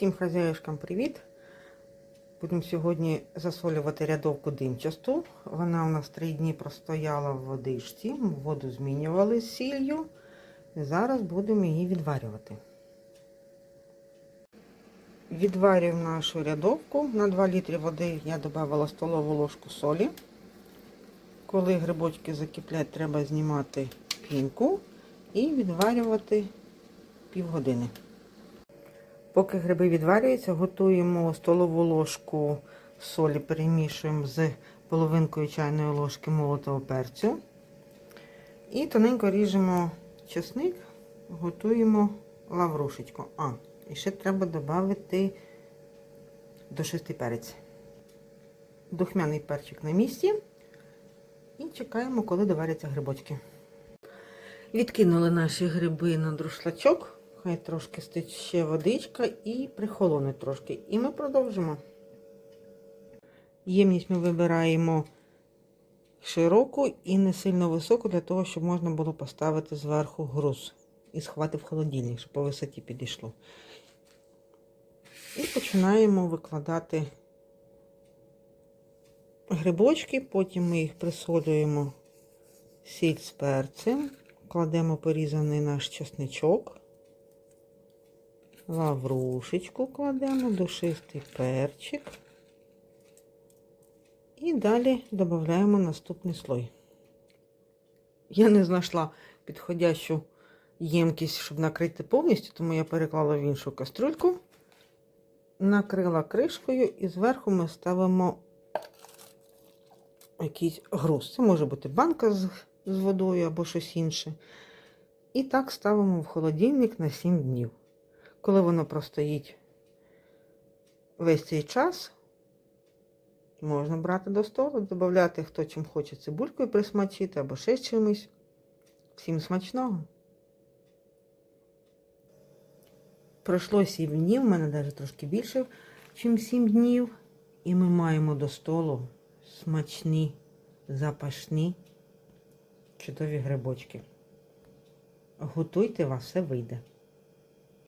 Всім хазяюшкам привіт! Будемо сьогодні засолювати рядовку димчасту. Вона у нас три дні простояла в водичці, воду змінювали з сіллю. Зараз будемо її відварювати. Відварюємо нашу рядовку. На 2 літри води я додавала столову ложку солі. Коли грибочки закиплять, треба знімати пінку і відварювати півгодини. Поки гриби відварюються, готуємо столову ложку солі, перемішуємо з половинкою чайної ложки молотого перцю. І тоненько ріжемо чесник, готуємо лаврушечку. А, і ще треба додати до шести перець. Духмяний перчик на місці. І чекаємо, коли доваряться грибочки. Відкинули наші гриби на друшлачок. Хай трошки стече водичка і прихолоне трошки. І ми продовжимо. Ємність ми вибираємо широку і не сильно високу, для того, щоб можна було поставити зверху груз і сховати в холодильник, щоб по висоті підійшло. І починаємо викладати грибочки, потім ми їх присолюємо сіль з перцем, кладемо порізаний наш чесничок. Лаврушечку кладемо, душистий перчик. І далі додаємо наступний слой. Я не знайшла підходящу ємкість, щоб накрити повністю, тому я переклала в іншу кастрюльку, накрила кришкою і зверху ми ставимо якийсь груз. Це може бути банка з, з водою або щось інше. І так ставимо в холодильник на 7 днів. Коли воно простоїть весь цей час, можна брати до столу, додати, хто чим хоче цибулькою присмачити або ще чимось. Всім смачного. Пройшло 7 днів, в мене навіть трошки більше, ніж 7 днів. І ми маємо до столу смачні, запашні, чудові грибочки. Готуйте, вас все вийде.